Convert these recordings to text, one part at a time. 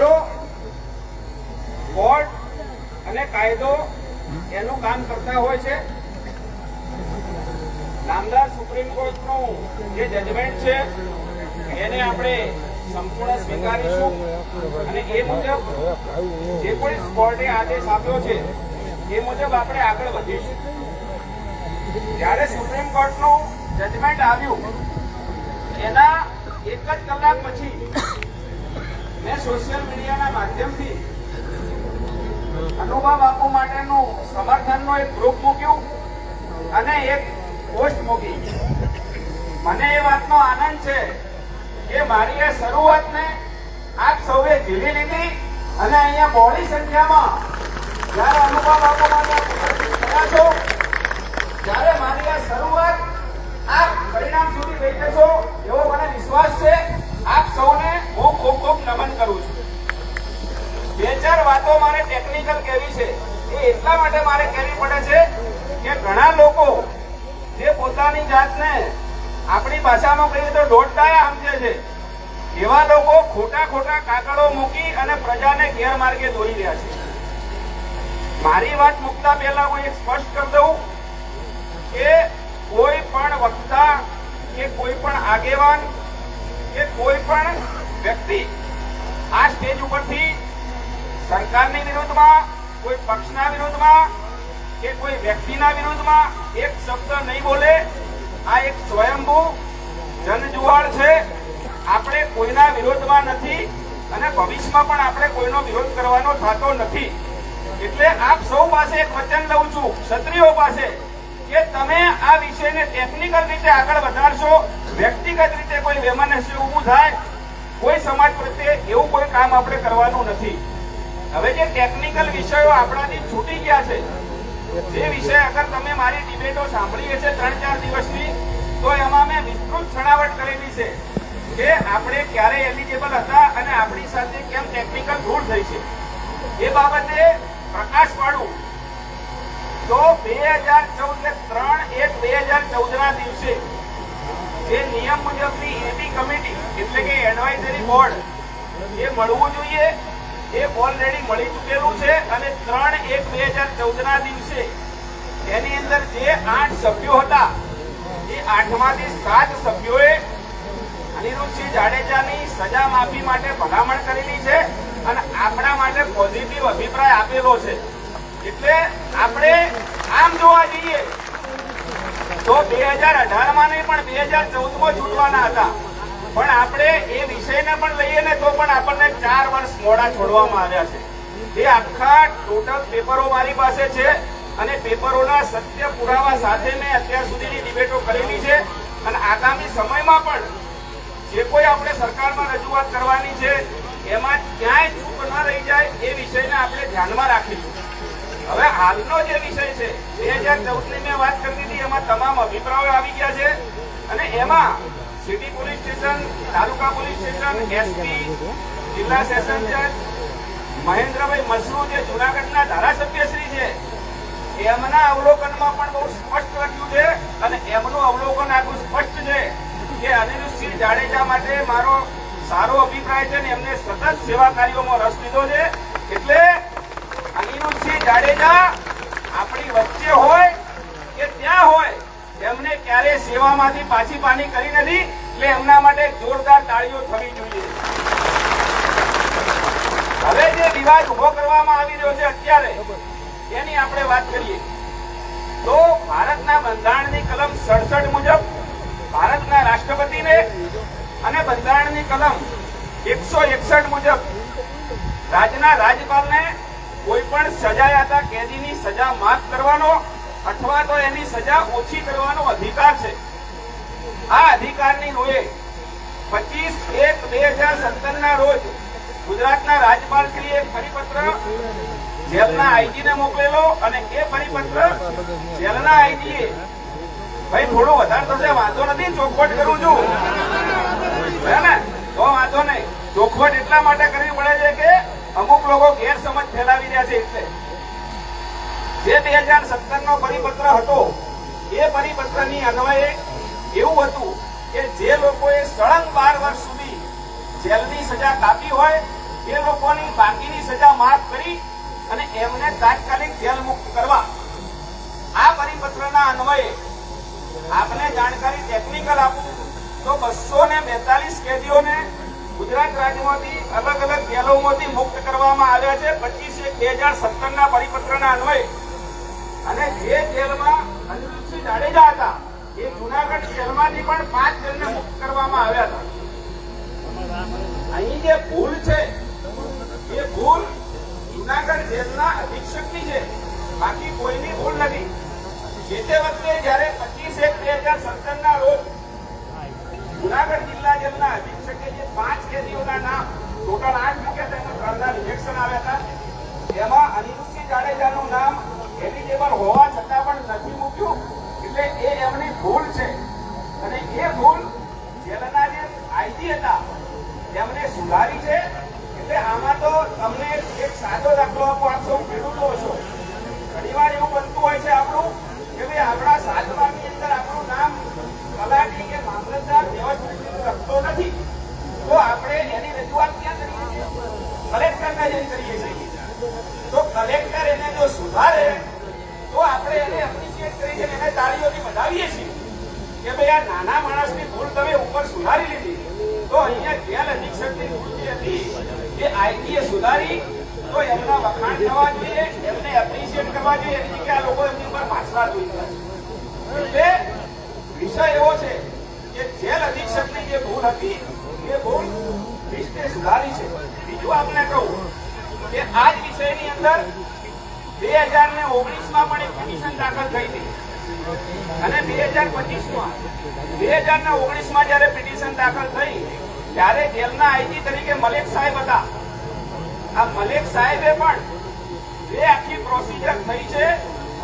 મિત્રો કોર્ટ અને કાયદો એનું કામ કરતા હોય છે. નામદાર સુપ્રીમ કોર્ટનું જે જજમેન્ટ છે, એને આપણે સંપૂર્ણ સ્વીકારીશું. અને એ મુજબ જે કોઈ કોર્ટે આદેશ આપ્યો છે, એ મુજબ આપણે આગળ વધીશું. જ્યારે સુપ્રીમ કોર્ટનું જજમેન્ટ આવ્યું, એના એક જ કલાક પછી સોશિયલ મીડિયાના માધ્યમથી અનુભવ બાપુ માટેનું સમર્થનનો એક ગ્રુપ મૂક્યું અને એક પોસ્ટ મૂકી. મને એ વાતનો આનંદ છે કે મારી એ શરૂઆતને આપ સૌએ ઝીલી લીધી અને અહીંયા બહોળી સંખ્યામાં જ્યારે અનુભવ બાપુ માટે છો, ત્યારે મારી આ શરૂઆત આપ પરિણામ સુધી લઈ જશો એવો મને વિશ્વાસ છે. આપ સૌને હું ખૂબ ખૂબ નમન કરું છું. બે ચાર વાતો મારે ટેકનિકલ કહેવી છે. એ એટલા માટે મારે કહેવી પડે છે કે ઘણા લોકો જે પોતાની જાતને આપણી ભાષામાં કહીએ તો ઢોટાયા સમજે છે. એવા લોકો ખોટા ખોટા કાગળો મૂકી અને પ્રજાને ગેરમાર્ગે દોરી રહ્યા છે. મારી વાત મૂકતા પહેલા હું એક સ્પષ્ટ કરી દઉં કે કોઈ પણ વક્તા કે કોઈ પણ આગેવાન કે કોઈ પણ વ્યક્તિ આ સ્ટેજ ઉપરથી સરકારની વિરોધમાં કોઈ પક્ષના વિરોધમાં કે કોઈ વ્યક્તિના વિરોધમાં એક શબ્દ નહીં બોલે, આ એક સ્વયંભૂ જનજુવાળ છે. આપણે કોઈના વિરોધમાં નથી અને ભવિષ્યમાં પણ આપણે કોઈનો વિરોધ કરવાનો થતો નથી. એટલે આપ સૌ પાસે એક વચન લઉં છું, ક્ષત્રિયો પાસે, કે તમે આ વિષયને ટેકનિકલ રીતે આગળ વધારશો વ્યક્તિગત રીતે કોઈ વેમનસ્ય ઊભું થાય, કોઈ સમાજ પ્રત્યે એવું કોઈ કામ આપણે કરવાનું નથી. હવે જે ટેકનિકલ વિષયો આપણાથી છૂટી ગયા છે, જે વિષય અગર તમે મારી ડિબેટો સાંભળી હશે ત્રણ ચાર દિવસની, તો એમાં મેં વિસ્તૃત છણાવટ કરેલી છે કે આપણે ક્યારે એલિજેબલ હતા અને આપણી સાથે કેમ ટેકનિકલ ભૂલ થઈ છે. એ બાબતે પ્રકાશ પાડું. તો બે હજાર ચૌદ ત્રણ એક બે હજાર ચૌદ ના દિવસે જે નિયમ મુજબની એબી કમિટી, એટલે કે એડવાઇઝરી બોર્ડ, એ મળવું જોઈએ. એ ઓલરેડી મળી ચૂકેલું છે અને ત્રણ એક બે હજાર ચૌદ ના દિવસે એની અંદર જે આઠ સભ્યો હતા, એ આઠમાંથી સાત સભ્યોએ અનિરુદ્ધસિંહ જાડેજાની સજા માફી માટે ભલામણ કરેલી છે અને આપણા માટે પોઝિટિવ અભિપ્રાય આપેલો છે. એટલે આપણે આમ જોવા જઈએ તો બે હજાર અઢારમાં નહીં પણ બે હજાર ચૌદમાં છૂટવાના હતા. પણ આપણે એ વિષયને પણ લઈએ ને તો પણ આપણને ચાર વર્ષ મોડા છોડવામાં આવ્યા છે. એ આખા ટોટલ પેપરો મારી પાસે છે અને પેપરોના સત્ય પુરાવા સાથે મેં અત્યાર સુધીની ડિબેટો કરેલી છે. અને આગામી સમયમાં પણ જે કોઈ આપણે સરકારમાં રજૂઆત કરવાની છે, એમાં ક્યાંય ચૂક ન રહી જાય એ વિષયને આપણે ધ્યાનમાં રાખીશું. હવે હાલનો જે વિષય છે, બે હજાર ચૌદની મેં વાત કરી હતી, એમાં તમામ અભિપ્રાયો આવી ગયા છે. અને એમાં city police station, taluka police station, SP, જિલ્લા સેશન જજ, મહેન્દ્રભાઈ મસરૂ જે જુનાગઢના ધારાસભ્ય શ્રી છે, એમના અવલોકનમાં પણ બહુ સ્પષ્ટ લખ્યું છે અને એમનું અવલોકન આખું સ્પષ્ટ છે કે અનિરુદ્ધસિંહ જાડેજા માટે મારો સારો અભિપ્રાય છે ને એમને સતત સેવા કાર્યોમાં રસ લીધો છે. એટલે અનિરુદ્ધસિંહ જાડેજા આપણી વચ્ચે હોય કે ત્યાં હોય એમને ક્યારે સેવામાંથી પાછી પાની કરી નથી, એટલે એમના માટે જોરદાર તાળીઓ થવી જોઈએ. હવે જે વિવાદ ઊભો કરવામાં આવી રહ્યો છે અત્યારે એની આપણે વાત કરીએ. તો ભારતના બંધારણની કલમ સડસઠ મુજબ ભારતના રાષ્ટ્રપતિને અને બંધારણની કલમ એકસો એકસઠ મુજબ રાજ્યના રાજ્યપાલને કોઈ પણ સજાયાતા કેદીની સજા માફ કરવાનો અથવા તો એની સજા ઓછી કરવાનો અધિકાર છે. આ અધિકારની રોએ પચીસ એક બે હજાર સત્તર ના રોજ ગુજરાતના રાજ્યપાલ શ્રી એક પરિપત્ર જેલના આઈજી ને મોકલેલો અને એ પરિપત્ર જેલના આઈજી ભાઈ, થોડો વધારે થશે વાંધો નથી, ચોખવટ કરું છું. હે ને? તો વાંધો નહીં. ચોખવટ એટલા માટે કરવી પડે છે કે અમુક લોકો ગેરસમજ ફેલાવી રહ્યા છે એટલે. જે બે હજાર સત્તર નો પરિપત્ર હતો, એ પરિપત્રની અન્વયે એવું હતું કે જે લોકોએ સળંગ બાર વર્ષ સુધી જેલની સજા કાપી હોય, એ લોકોની બાકીની સજા માફ કરી અને એમને તાત્કાલિક જેલ મુક્ત કરવા. આ પરિપત્રના અન્વયે આપને જાણકારી ટેકનિકલ આપું તો બસો ને બેતાલીસ કેદીઓને ગુજરાત રાજ્યમાંથી અલગ અલગ જેલોમાંથી મુક્ત કરવામાં આવ્યા છે. પચીસ એક બે હજાર સત્તરના પરિપત્રના અન્વયે. અને જે જેલમાં અનિરુદ્ધસિંહ જાડેજા હતા, એ જુનાગઢ જેલમાંથી પણ પાંચ જણને મુક્ત કરવામાં આવ્યા હતા. અહીં જે ભૂલ છે, એ ભૂલ જુનાગઢ જેલના અધિક્ષકની છે. બાકી કોઈની ભૂલ નથી. જે તે વખતે જ્યારે પચીસ એક બે હજાર સત્તર ના રોજ જુનાગઢ જિલ્લા જેલના પાંચ કેદીઓના નામ. ટોટલ આઠ વિકેટ એમાં ત્રણના રિજેક્શન આવ્યા હતા. એમાં અનિરુદ્ધસિંહ જાડેજાનું નામ એલિજેબલ હોવા છતાં પણ નથી મૂક્યું. એટલે એ એમની ભૂલ છે. અને એ ભૂલ જેલના જે આઈજી હતા, એમને સુધારી છે. એટલે આમાં તો તમને એક સાદો દાખલો આપો, આપ સૌ ખેડૂતો છો ઘણીવાર એવું બનતું હોય છે આપણું કે ભાઈ આપણા સાતમાની અંદર આપણું નામ તલાટી કે મામલતદાર વ્યવસ્થિત લખતો નથી. તો આપણે એની રજૂઆત ક્યાં કરીએ છીએ? કલેક્ટરને જઈને કરીએ છીએ. તો કલેક્ટર એને જો સુધારે, તો આપણે એને એપ્રિશિએટ કરીને એને તાળીઓથી વધાવીએ છીએ. કે ભાઈ આ નાના માણસની ભૂલ તમે ઉપર સુધારી લીધી. તો અહીંયા જેલ અધિક્ષકની ભૂલ જે હતી એ આઈટીએ સુધારી, તો એમના વખાણ થવા જોઈએ, એમને એપ્રિશિએટ કરવા જોઈએ. એની કે આ લોકો એમની ઉપર પાછલા જોઈ એટલે વિષય એવો છે કે જેલ અધિક્ષકની જે ભૂલ હતી બીજું આપને કહું કે આ જ વિષયની અંદર બે હજાર ને ઓગણીસમાં પણ એક પિટિશન દાખલ થઈ હતી. અને બે હજાર પચીસમાં બે હજાર ને ઓગણીસમાં જ્યારે પિટિશન દાખલ થઈ, ત્યારે જેલના આઈજી તરીકે મલેક સાહેબ હતા. આ મલેક સાહેબે પણ જે આખી પ્રોસિજર થઈ છે.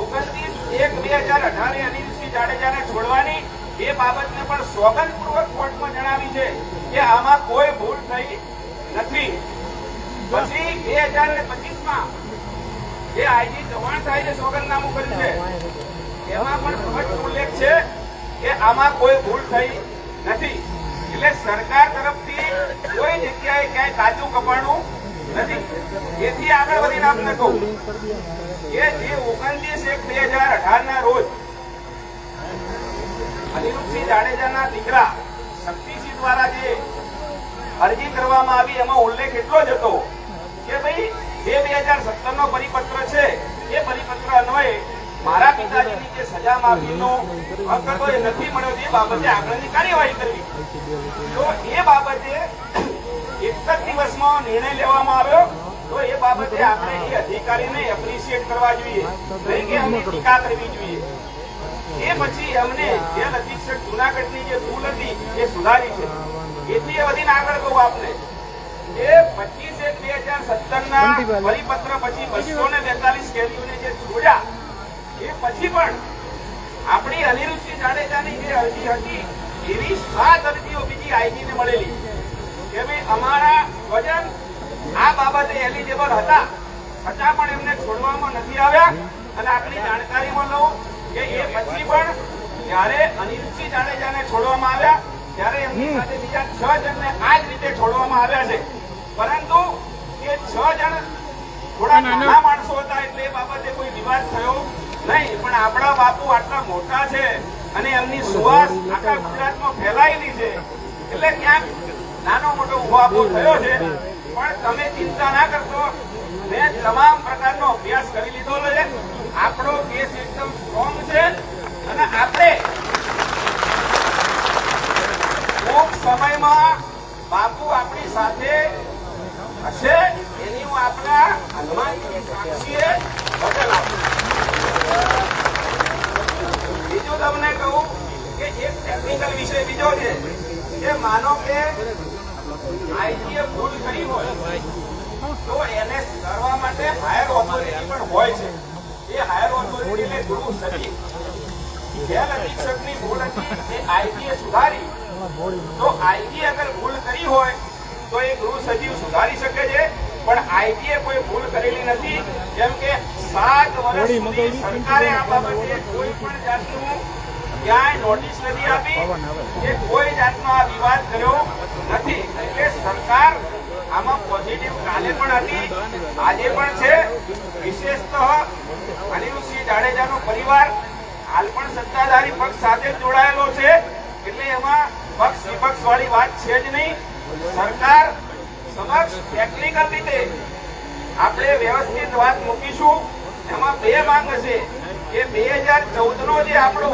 ઓગણત્રીસ એક બે હજાર અઢારે અનિલસિંહ જાડેજાને છોડવાની એ બાબતને પણ સોગંદપૂર્વક કોર્ટમાં જણાવી છે કે આમાં કોઈ ભૂલ થઈ નથી. પછી બે હજાર ને પચીસમાં જે આઈજી ચૌહાણ સાહેબે સોગંદનામું કર્યું છે, એમાં પણ સ્પષ્ટ ઉલ્લેખ છે કે આમાં કોઈ ભૂલ થઈ નથી. એટલે સરકાર તરફથી કોઈ જગ્યાએ ક્યાંય કાચું કપાણું નથી. એથી આગળ વધીને આપને કહું કે જે ઓગણત્રીસ એક બે હજાર અઢાર ના રોજ અનિરુદ્ધસિંહ જાડેજાના દીકરા શક્તિસિંહ દ્વારા જે અરજી કરવામાં આવી, એમાં ઉલ્લેખ એટલો જ હતો કે ભાઈ, જે બે હજાર સત્તર નો પરિપત્ર છે, એ પરિપત્ર અન્વયે મારા પિતાજીની જે સજા માફીનો હક હતો, એ નથી મળ્યો એ બાબતે આગળની કાર્યવાહી કરવી. તો એ બાબતે એક જ દિવસમાં નિર્ણય લેવામાં આવ્યો, તો એ બાબતે આપણે એ અધિકારીને એપ્રિશિએટ કરવા જોઈએ. નહીં કે એમની ટીકા કરવી જોઈએ. એ પછી અમને જેલ અધિક્ષક જુનાગઢની જે ભૂલ હતી, એ સુધારી છે. એથી એ વધીને આગળ કહું આપને. એ પચીસ એક બે હજાર સત્તર ના પરિપત્ર પછી બસો ને બેતાલીસ કેદીઓને જે છોડ્યા, એ પછી પણ આપણી અનિરુચિ જાડેજાની જે અરજી હતી, એવી સાત અરજીઓ બીજી આઈજીને મળેલી. કે ભાઈ અમારા વજન આ બાબતે એલિજેબલ હતા. છતાં પણ એમને છોડવામાં નથી આવ્યા અને આપણી જાણકારીમાં લઉં કે એ પછી પણ જ્યારે અનિલસિંહ જાડેજાને છોડવામાં આવ્યા ત્યારે એમની સાથે બીજા છ જણને આ જ રીતે છોડવામાં આવ્યા છે. પરંતુ એ છ જણ થોડા નાના માણસો હતા એટલે એ બાબતે કોઈ વિવાદ થયો નહીં. પણ આપણા બાપુ આટલા મોટા છે અને એમની સુવાસ આખા ગુજરાતમાં ફેલાયેલી છે. એટલે ક્યાંક નાનો મોટો ઉભાપો થયો છે. પણ તમે ચિંતા ના કરશો. મેં તમામ પ્રકારનો અભ્યાસ કરી લીધો છે. આપણો કેસ એકદમ સ્ટ્રોંગ છે અને આપણે ટૂંક સમયમાં બાપુ આપણી સાથે હશે એની હું આપણા હનુમાનજી સાક્ષીએ વચન આપું. બીજું તમને કહું કે એક ટેકનિકલ વિષય બીજો છે કે માનો કે આઈટીએ ભૂલ કરી હોય તો એને સુધારવા માટે હાયર ઓથોરિટી પણ હોય છે. એ હાયર ઓથોરિટી ને ગુરુ સચિવ જેલ અધિક્ષકની ભૂલ હતી એ સુધારી તો આઈટીએ અગર ભૂલ કરી હોય તો એ ગૃહ સચિવ સુધારી શકે છે. પણ આઈટીએ કોઈ ભૂલ કરેલી નથી. જેમ કે સાત વર્ષ સુધી સરકારે આ બાબતે કોઈ પણ જાતનું ક્યાંય નોટિસ નથી આપી કે કોઈ જાતનો આ વિવાદ કર્યો નથી. એટલે સરકાર આમાં પોઝિટિવ કાલે પણ હતી, આજે પણ છે. વિશેષતઃ અનિરુદ્ધસિંહ જાડેજાનો પરિવાર હાલ પણ સત્તાધારી પક્ષ સાથે જોડાયેલો છે. એટલે એમાં પક્ષ વિપક્ષ વાળી વાત છે જ નહીં. સરકાર સમક્ષ ટેકનિકલ રીતે આપણે વ્યવસ્થિત વાત મૂકીશું. એમાં બે માંગ હશે. કે બે હજાર ચૌદ નો જે આપણો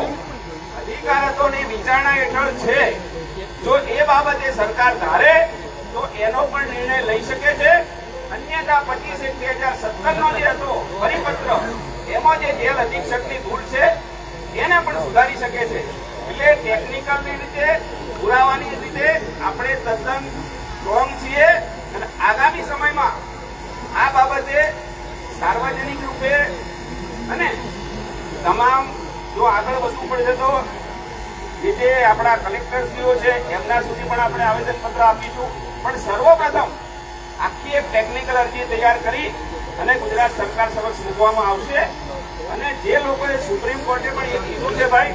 અધિકાર હતો વિચારણા હેઠળ છે. જો એ બાબતે સરકાર ધારે તો એનો પણ નિર્ણય લઈ શકે છે. અન્યથા પચીસ એક બે હજાર સત્તર નો જે હતો, પરિપત્ર, એમાં જે જેલ અધિક્ષકની ભૂલ છે, એને પણ સુધારી શકે છે. એટલે ટેકનિકલની રીતે, પુરાવાની રીતે આપણે તદ્દન સ્ટ્રોંગ છીએ અને આગામી સમયમાં આ બાબતે સાર્વજનિક રૂપે અને તમામ જો આગળ વધવું પડશે તો જે આપણા કલેક્ટરશ્રીઓ છે, એમના સુધી પણ આપણે આવેદનપત્ર આપીશું. પણ સર્વપ્રથમ આખી એક ટેકનિકલ અરજી તૈયાર કરી અને ગુજરાત સરકાર સમક્ષ મૂકવામાં આવશે. અને જે લોકોએ સુપ્રીમ કોર્ટે પણ એ કીધું છે ભાઈ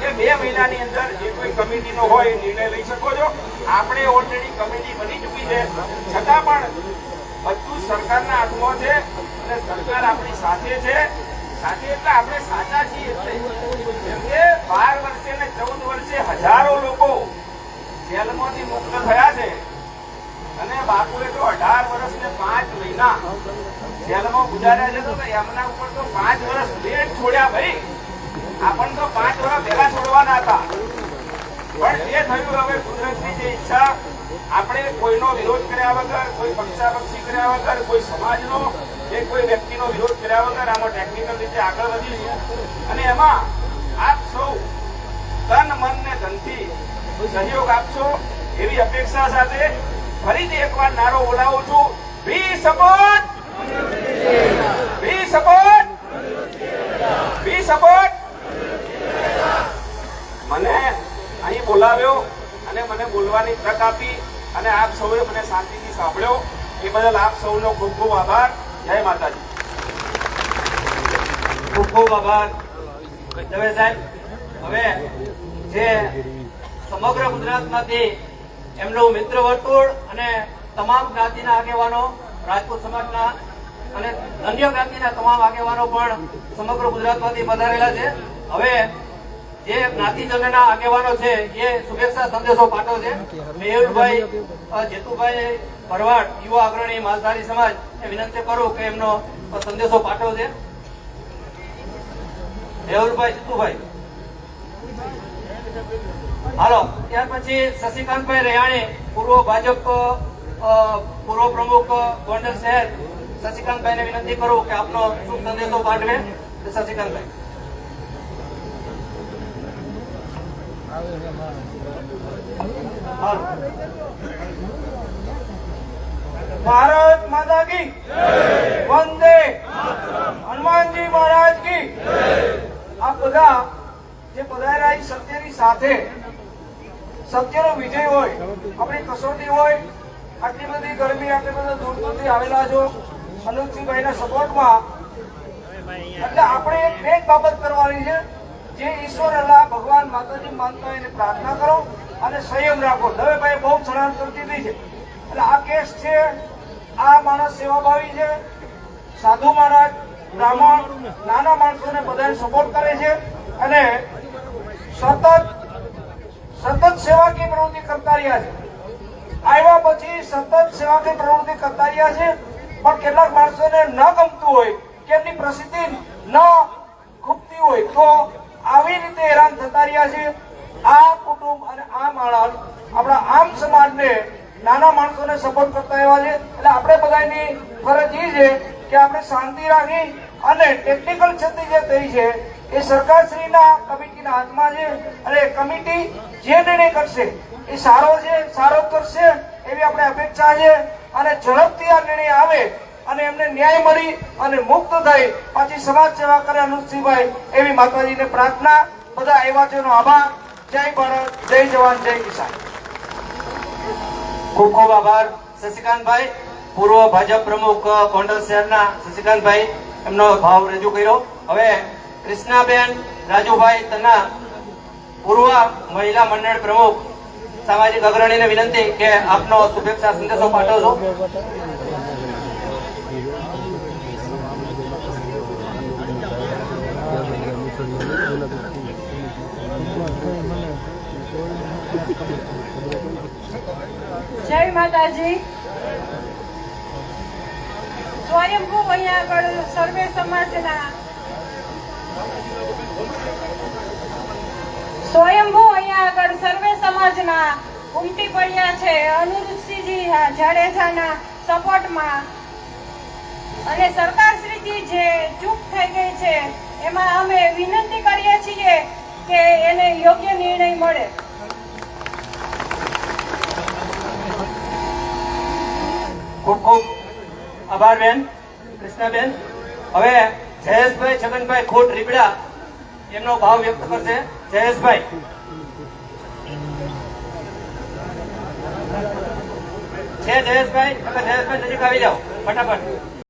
કે બે મહિનાની અંદર જે કોઈ કમિટીનો હોય નિર્ણય લઈ શકો છો. આપણે ઓલરેડી કમિટી બની ચૂકી છે. છતાં પણ બધું સરકારના હાથમાં છે અને સરકાર આપણી સાથે છે. સાથે એટલે આપણે સાચા છીએ એટલે બાર વર્ષે ને ચૌદ વર્ષે હજારો લોકો જેલમાંથી મુક્ત થયા છે. અને બાપુએ તો અઢાર વર્ષ ને પાંચ મહિના જેલમાં ગુજાર્યા છે તો એમના ઉપર તો પાંચ વર્ષ લેટ છોડ્યા ભાઈ. આપણને તો પાંચ વર્ષ પહેલા છોડવાના હતા. પણ એ થયું, હવે કુદરતની જે ઈચ્છા, આપણે કોઈનો વિરોધ કર્યા વગર, કોઈ પક્ષાપક્ષી કર્યા વગર, કોઈ સમાજનો કે કોઈ વ્યક્તિનો વિરોધ કર્યા વગર આમાં ટેકનિકલ રીતે આગળ વધી છે અને એમાં આપ સૌ તન, મન ને ધનથી સહયોગ આપશો એવી અપેક્ષા સાથે ફરીથી એકવાર નારો બોલાવું છું. We support! We support! We support! મને અહીં બોલાવ્યો અને મને બોલવાની તક આપી અને આપ સૌએ મને શાંતિથી સાંભળ્યો. એ બદલ આપ સૌનો ખૂબ ખૂબ આભાર. જય માતાજી. ખૂબ ખૂબ આભાર. સાહેબ, હવે જે સમગ્ર ગુજરાતમાંથી એમનું મિત્ર વર્તુળ અને તમામ જ્ઞાતિના આગેવાનો રાજપૂત સમાજના અને અન્ય જ્ઞાતિના તમામ આગેવાનો પણ સમગ્ર ગુજરાતમાંથી પધારેલા છે. હવે જે જ્ઞાતિજનના આગેવાનો છે એ શુભેચ્છા સંદેશો પાઠવશે મેહુલભાઈ અ, જેતુભાઈ ભરવાડ યુવા અગ્રણી માલધારી સમાજ એ વિનંતી કરું કે એમનો સંદેશો પાઠવશે મેહુલભાઈ જીતુભાઈ. હાલો, ત્યાર પછી શશિકાંતભાઈ રેહાણી પૂર્વ ભાજપ પૂર્વ પ્રમુખ, ગોંડલ શહેર. શશિકાંતભાઈને વિનંતી કરું કે આપનો શુભ સંદેશો પાઠવે. શશિકાંતભાઈ. ભારત માતા કી વંદે હનુમાનજી મહારાજ કી આ બધા જે પધારેલા એ સત્યની સાથે સત્યનો વિજય હોય, આપણી કસોટી હોય, આટલી બધી ગરમી, આટલી બધા દૂર દૂરથી આવેલા છો અનુપસિંહભાઈના સપોર્ટમાં. એટલે આપણે બે બાબત કરવાની છે, જે ઈશ્વર અલ્લાહ ભગવાન માતાજી માનતા હોય એને પ્રાર્થના કરો અને સંયમ રાખો. દવેભાઈ બહુ સ્થળાંતર દીધી છે. એટલે આ કેસ છે, આ માણસ સેવાભાવી છે. સાધુ મહારાજ, બ્રાહ્મણ, નાના માણસોને બધાને સપોર્ટ કરે છે. અને સતત સતત સેવાકીય પ્રવૃત્તિ કરતા રહ્યા છે. આવ્યા પછી સતત સેવાકીય પ્રવૃત્તિ કરતા રહ્યા છે, પણ કેટલાક માણસોને ન ગમતું હોય કે એમની પ્રસિદ્ધિ ન ખૂબતી હોય, તો આવી રીતે હેરાન થતા રહ્યા છે. આ કુટુંબ અને આ માણસ આપણા આમ સમાજને નાના માણસોને સપોર્ટ કરતા એવા છે. એટલે આપણે બધાની ફરજ એ છે કે આપણે શાંતિ રાખી અને ટેકનિકલ ક્ષતિ જે થઈ છે એ સરકારશ્રીના કમિટીના હાથમાં છે અને કમિટી જે નિર્ણય કરશે, એ સારો છે, સારો કરશે એવી આપણે અપેક્ષા છે. અને ઝડપથી આ નિર્ણય આવે અને એમને ન્યાય મળી અને મુક્ત થઈ પાછી સમાજ સેવા કરે અનુજસિંહભાઈ એવી માતાજીને પ્રાર્થના. બધા એનો આભાર. જય ભારત, જય જવાન, જય કિસાન. ખૂબ ખૂબ આભાર, શશિકાંતભાઈ. પૂર્વ ભાજપ પ્રમુખ ગોંડલ શહેરના શશિકાંતભાઈ, એમનો ભાવ રજૂ કર્યો. હવે કૃષ્ણાબેન, રાજુભાઈ તના પૂર્વ મહિલા મંડળ પ્રમુખ, સામાજિક અગ્રણીને વિનંતી કે આપનો શુભેચ્છા સંદેશો પાઠવજો. જય માતાજી. સ્વયંભૂ અહીંયા આગળ સર્વે સમાજના સ્વયંભૂ અહીંયા આગળ સર્વે સમાજના ઉમટી પડ્યા છે. અનિરુદ્ધસિંહજી જાડેજાના સપોર્ટમાં. અને સરકારશ્રીજી જે ચૂપ થઈ ગઈ છે, એમાં અમે વિનંતી કરીએ છીએ કે એને યોગ્ય નિર્ણય મળે. ખૂબ ખૂબ આભાર બેન, કૃષ્ણાબેન. હવે જયેશભાઈ, છગનભાઈ ખોટ રીબડા, એમનો ભાવ વ્યક્ત કરશે. જયેશભાઈ. છે જયેશભાઈ? તમે જયેશભાઈ નજીક આવી જાઓ. ફટાફટ.